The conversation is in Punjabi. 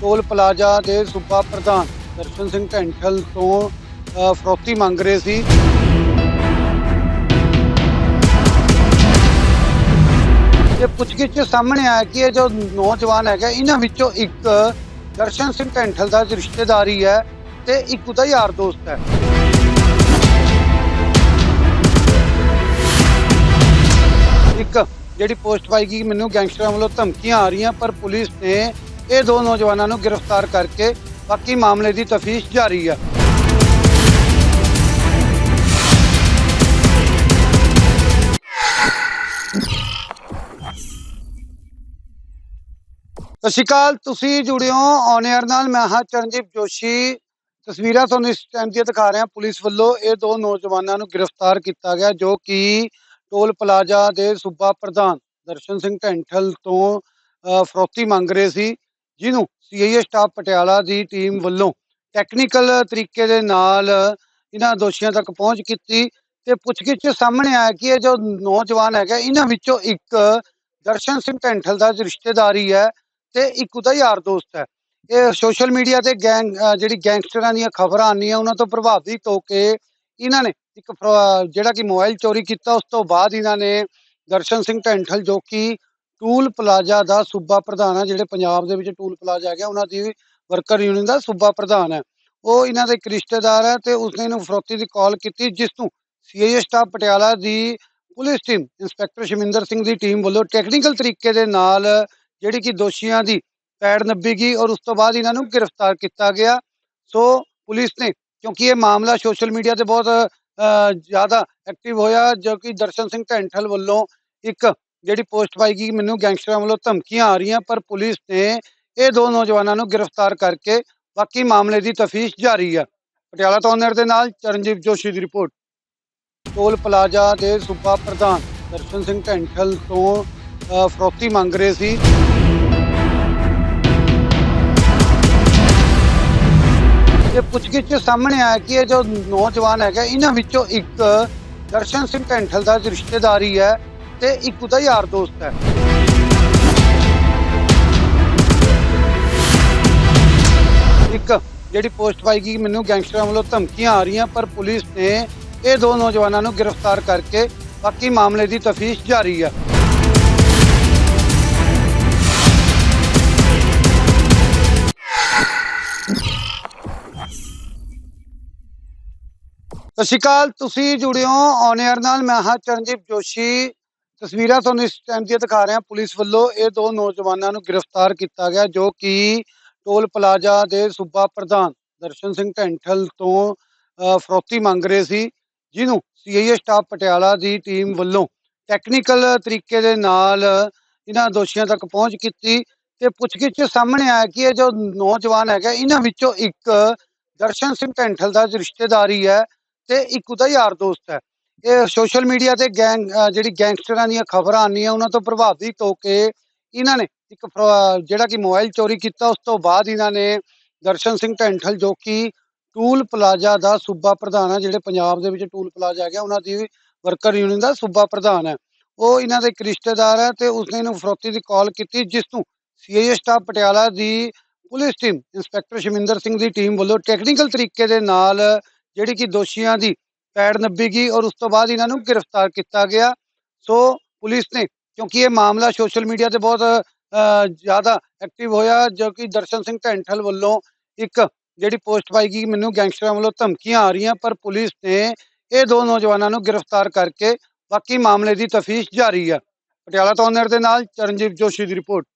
ਟੋਲ ਪਲਾਜ਼ਾ ਦੇ ਸੂਬਾ ਪ੍ਰਧਾਨ ਦਰਸ਼ਨ ਸਿੰਘ ਢੈਂਠਲ ਤੋਂ ਫਰੋਤੀ ਮੰਗ ਰਹੇ ਸੀ। ਇਹ ਪੁੱਛਗਿੱਛ ਸਾਹਮਣੇ ਆਇਆ ਕਿ ਇਹ ਜੋ ਨੌਜਵਾਨ ਹੈਗਾ, ਇਹਨਾਂ ਵਿੱਚੋਂ ਇੱਕ ਦਰਸ਼ਨ ਸਿੰਘ ਢੈਂਠਲ ਦਾ ਰਿਸ਼ਤੇਦਾਰੀ ਹੈ ਤੇ ਇੱਕ ਉਹਦਾ ਯਾਰ ਦੋਸਤ ਹੈ। ਇੱਕ ਜਿਹੜੀ ਪੋਸਟ ਪਾਈ ਗਈ, ਮੈਨੂੰ ਗੈਂਗਸਟਰਾਂ ਵੱਲੋਂ ਧਮਕੀਆਂ ਆ ਰਹੀਆਂ, ਪਰ ਪੁਲਿਸ ਨੇ ਇਹ ਦੋ ਨੌਜਵਾਨਾਂ ਨੂੰ ਗ੍ਰਿਫਤਾਰ ਕਰਕੇ ਬਾਕੀ ਮਾਮਲੇ ਦੀ ਤਫਤੀਸ਼ ਜਾਰੀ ਆ। ਸਤਿ ਸ਼੍ਰੀ ਅਕਾਲ ਤੁਸੀਂ ਜੁੜੇ ਹੋ ਔਨ 에ਅਰ ਨਾਲ ਮੈਂ ਹਾਂ ਚਰਨਜੀਤ ਜੋਸ਼ੀ। ਤਸਵੀਰਾਂ ਤੁਹਾਨੂੰ ਇਸ ਟਾਈਮ ਦੀਆਂ ਦਿਖਾ ਰਿਹਾ ਪੁਲਿਸ ਵੱਲੋਂ ਇਹ ਦੋ ਨੌਜਵਾਨਾਂ ਨੂੰ ਗ੍ਰਿਫਤਾਰ ਕੀਤਾ ਗਿਆ ਜੋ ਕਿ ਟੋਲ ਪਲਾਜ਼ਾ ਦੇ ਸੂਬਾ ਪ੍ਰਧਾਨ ਦਰਸ਼ਨ ਸਿੰਘ ਢੈਂਠਲ ਤੋਂ ਅ, ਫਰੋਤੀ ਮੰਗ ਰਹੇ ਸੀ। ਜਿਹਨੂੰ ਸੀਆਈਏ ਸਟਾਫ ਪਟਿਆਲਾ ਦੀ ਟੀਮ ਵੱਲੋਂ ਟੈਕਨੀਕਲ ਤਰੀਕੇ ਦੇ ਨਾਲ ਇਹਨਾਂ ਦੋਸ਼ੀਆਂ ਤੱਕ ਪਹੁੰਚ ਕੀਤੀ ਤੇ ਪੁੱਛਗਿੱਛ ਸਾਹਮਣੇ ਆਇਆ ਕਿ ਇਹ ਜੋ ਨੌਜਵਾਨ ਹੈਗਾ, ਇਹਨਾਂ ਵਿੱਚੋਂ ਇੱਕ ਦਰਸ਼ਨ ਸਿੰਘ ਢੈਂਠਲ ਦਾ ਰਿਸ਼ਤੇਦਾਰੀ ਹੈ ਤੇ ਇੱਕ ਉਹਦਾ ਯਾਰ ਦੋਸਤ ਹੈ। ਇਹ ਸੋਸ਼ਲ ਮੀਡੀਆ ਤੇ ਗੈਂਗ ਜਿਹੜੀ ਗੈਂਗਸਟਰਾਂ ਦੀਆਂ ਖਬਰਾਂ ਆਉਂਦੀਆਂ, ਉਹਨਾਂ ਤੋਂ ਪ੍ਰਭਾਵਿਤ ਹੋ ਕੇ ਇਹਨਾਂ ਨੇ ਇੱਕ ਫਰ- ਜਿਹੜਾ ਕਿ ਮੋਬਾਈਲ ਚੋਰੀ ਕੀਤਾ, ਉਸ ਤੋਂ ਬਾਅਦ ਇਹਨਾਂ ਨੇ ਦਰਸ਼ਨ ਸਿੰਘ ਢੈਂਠਲ ਜੋ ਕਿ ਟੂਲ ਪਲਾਜ਼ਾ ਦਾ ਸੂਬਾ ਪ੍ਰਧਾਨ ਹੈ ਜਿਹੜੇ ਪੰਜਾਬ ਦੇ ਵਿੱਚ ਟੂਲ ਪਲਾਜ਼ਾ ਹੈਗਾ ਉਹਨਾਂ ਦੀ ਵਰਕਰ ਯੂਨੀਅਨ ਦਾ ਸੂਬਾ ਪ੍ਰਧਾਨ ਹੈ ਉਹ ਇਹਨਾਂ ਦੇ ਇੱਕ ਰਿਸ਼ਤੇਦਾਰ ਹੈ ਤੇ ਉਸਨੇ ਇਹਨੂੰ ਫਰੋਤੀ ਦੀ ਕਾਲ ਕੀਤੀ ਜਿਸ ਨੂੰ ਸੀਆਈਏ ਸਟਾਫ ਪਟਿਆਲਾ ਦੀ police team inspector Shaminder Singh ਦੀ ਟੀਮ ਵੱਲੋਂ ਟੈਕਨੀਕਲ ਤਰੀਕੇ ਦੇ ਨਾਲ ਜਿਹੜੀ ਕਿ ਦੋਸ਼ੀਆਂ ਦੀ ਪੈੜ ਨੱਬੀ ਗਈ ਔਰ ਉਸ ਤੋਂ ਬਾਅਦ ਇਹਨਾਂ ਨੂੰ ਗ੍ਰਿਫਤਾਰ ਕੀਤਾ ਗਿਆ। ਸੋ ਪੁਲਿਸ ਨੇ ਕਿਉਂਕਿ ਇਹ ਮਾਮਲਾ ਸੋਸ਼ਲ ਮੀਡੀਆ ਤੇ ਬਹੁਤ ਅ, ਜ਼ਿਆਦਾ ਐਕਟਿਵ ਹੋਇਆ ਜੋ ਕਿ ਦਰਸ਼ਨ ਸਿੰਘ ਢੈਂਠਲ ਵੱਲੋਂ ਇੱਕ ਜਿਹੜੀ ਪੋਸਟ ਪਾਈ ਗਈ, ਮੈਨੂੰ ਗੈਂਗਸਟਰਾਂ ਵੱਲੋਂ ਧਮਕੀਆਂ ਆ ਰਹੀਆਂ, ਪਰ ਪੁਲਿਸ ਨੇ ਇਹ ਦੋ ਨੌਜਵਾਨਾਂ ਨੂੰ ਗ੍ਰਿਫਤਾਰ ਕਰਕੇ ਬਾਕੀ ਮਾਮਲੇ ਦੀ ਤਫਤੀਸ਼ ਜਾਰੀ ਹੈ ਪਟਿਆਲਾ ਤੋਂ ਨਰ ਦੇ ਨਾਲ ਚਰਨਜੀਤ ਜੋਸ਼ੀ ਦੀ ਰਿਪੋਰਟ। ਟੋਲ ਪਲਾਜ਼ਾ ਦੇ ਸੂਬਾ ਪ੍ਰਧਾਨ ਦਰਸ਼ਨ ਸਿੰਘ ਢੈਂਠਲ ਤੋਂ ਫਰੋਤੀ ਮੰਗ ਰਹੇ ਸੀ। ਇਹ ਪੁੱਛਗਿੱਛ ਸਾਹਮਣੇ ਆਇਆ ਕਿ ਇਹ ਜੋ ਨੌਜਵਾਨ ਹੈਗਾ, ਇਹਨਾਂ ਵਿੱਚੋਂ ਇੱਕ ਦਰਸ਼ਨ ਸਿੰਘ ਢੈਂਠਲ ਦਾ ਰਿਸ਼ਤੇਦਾਰੀ ਹੈ। ਤੇ ਇੱਕ ਉਹਦਾ ਯਾਰ ਦੋਸਤ ਹੈ। ਇੱਕ ਜਿਹੜੀ ਪੋਸਟ ਪਾਈ ਗਈ, ਮੈਨੂੰ ਗੈਂਗਸਟਰਾਂ ਵੱਲੋਂ ਧਮਕੀਆਂ ਆ ਰਹੀਆਂ, ਪਰ ਪੁਲਿਸ ਨੇ ਇਹ ਦੋ ਨੌਜਵਾਨਾਂ ਨੂੰ ਗ੍ਰਿਫਤਾਰ ਕਰਕੇ ਬਾਕੀ ਮਾਮਲੇ ਦੀ ਤਫਤੀਸ਼ ਜਾਰੀ ਹੈ। ਸਤਿ ਸ਼੍ਰੀ ਅਕਾਲ, ਤੁਸੀਂ ਜੁੜੇ ਹੋ ਔਨ 에ਅਰ ਨਾਲ, ਮੈਂ ਹਾਂ ਚਰਨਜੀਤ ਜੋਸ਼ੀ। ਤਸਵੀਰਾਂ ਤੁਹਾਨੂੰ ਇਸ ਟਾਈਮ ਦੀਆਂ ਦਿਖਾ ਰਿਹਾ ਪੁਲਿਸ ਵੱਲੋਂ ਇਹ ਦੋ ਨੌਜਵਾਨਾਂ ਨੂੰ ਗ੍ਰਿਫਤਾਰ ਕੀਤਾ ਗਿਆ, ਜੋ ਕਿ ਟੋਲ ਪਲਾਜ਼ਾ ਦੇ ਸੂਬਾ ਪ੍ਰਧਾਨ ਦਰਸ਼ਨ ਸਿੰਘ ਢੈਂਠਲ ਤੋਂ ਫਰੋਤੀ ਮੰਗ ਰਹੇ ਸੀ, ਜਿਹਨੂੰ ਸੀਆਈਏ ਸਟਾਫ ਪਟਿਆਲਾ ਦੀ ਟੀਮ ਵੱਲੋਂ ਟੈਕਨੀਕਲ ਤਰੀਕੇ ਦੇ ਨਾਲ ਇਹਨਾਂ ਦੋਸ਼ੀਆਂ ਤੱਕ ਪਹੁੰਚ ਕੀਤੀ ਤੇ ਪੁੱਛਗਿੱਛ ਸਾਹਮਣੇ ਆਇਆ ਕਿ ਇਹ ਜੋ ਨੌਜਵਾਨ ਹੈਗਾ, ਇਹਨਾਂ ਵਿੱਚੋਂ ਇੱਕ ਦਰਸ਼ਨ ਸਿੰਘ ਢੈਂਠਲ ਦਾ ਰਿਸ਼ਤੇਦਾਰੀ ਹੈ ਤੇ ਇੱਕ ਉਹਦਾ ਯਾਰ ਦੋਸਤ ਹੈ। ਇਹ ਸੋਸ਼ਲ ਮੀਡੀਆ ਤੇ ਗੈਂਗ ਜਿਹੜੀ ਗੈਂਗਸਟਰਾਂ ਦੀਆਂ ਖਬਰਾਂ ਆਉਂਦੀਆਂ, ਉਹਨਾਂ ਤੋਂ ਪ੍ਰਭਾਵਿਤ ਹੋ ਕੇ ਇਹਨਾਂ ਨੇ ਇੱਕ ਜਿਹੜਾ ਕਿ ਮੋਬਾਈਲ ਚੋਰੀ ਕੀਤਾ, ਉਸ ਤੋਂ ਬਾਅਦ ਇਹਨਾਂ ਨੇ ਦਰਸ਼ਨ ਸਿੰਘ ਢੈਂਠਲ, ਜੋ ਕਿ ਟੂਲ ਪਲਾਜ਼ਾ ਦਾ ਸੂਬਾ ਪ੍ਰਧਾਨ ਹੈ, ਜਿਹੜੇ ਪੰਜਾਬ ਦੇ ਵਿੱਚ ਟੂਲ ਪਲਾਜ਼ਾ ਹੈਗਾ, ਉਹਨਾਂ ਦੀ ਵਰਕਰ ਯੂਨੀਅਨ ਦਾ ਸੂਬਾ ਪ੍ਰਧਾਨ ਹੈ। ਉਹ ਇਹਨਾਂ ਦਾ ਇੱਕ ਰਿਸ਼ਤੇਦਾਰ ਹੈ ਤੇ ਉਸਨੇ ਇਹਨੂੰ ਫਰੋਤੀ ਦੀ ਕਾਲ ਕੀਤੀ, ਜਿਸ ਨੂੰ ਸੀਆਈਏ ਸਟਾਫ ਪਟਿਆਲਾ ਦੀ police team inspector Shaminder Singh ਦੀ ਟੀਮ ਵੱਲੋਂ ਟੈਕਨੀਕਲ ਤਰੀਕੇ ਦੇ ਨਾਲ ਜਿਹੜੀ ਕਿ ਦੋਸ਼ੀਆਂ ਦੀ ਪੈੜ ਨੱਬੀ ਗਈ ਔਰ ਉਸ ਤੋਂ ਬਾਅਦ ਇਹਨਾਂ ਨੂੰ ਗ੍ਰਿਫਤਾਰ ਕੀਤਾ ਗਿਆ। ਸੋ ਪੁਲਿਸ ਨੇ ਕਿਉਂਕਿ ਇਹ ਮਾਮਲਾ ਸੋਸ਼ਲ ਮੀਡੀਆ ਤੇ ਬਹੁਤ ਅ, ਜ਼ਿਆਦਾ ਐਕਟਿਵ ਹੋਇਆ ਜੋ ਕਿ ਦਰਸ਼ਨ ਸਿੰਘ ਢੈਂਠਲ ਵੱਲੋਂ ਇੱਕ ਜਿਹੜੀ ਪੋਸਟ ਪਾਈ ਗਈ ਮੈਨੂੰ ਗੈਂਗਸਟਰਾਂ ਵੱਲੋਂ ਧਮਕੀਆਂ ਆ ਰਹੀਆਂ ਪਰ ਪੁਲਿਸ ਨੇ ਇਹ ਦੋ ਨੌਜਵਾਨਾਂ ਨੂੰ ਗ੍ਰਿਫਤਾਰ ਕਰਕੇ ਬਾਕੀ ਮਾਮਲੇ ਦੀ ਤਫਤੀਸ਼ ਜਾਰੀ ਆ। ਪਟਿਆਲਾ ਤੋਂ ਦੇ ਨਾਲ ਚਰਨਜੀਤ ਜੋਸ਼ੀ ਦੀ ਰਿਪੋਰਟ।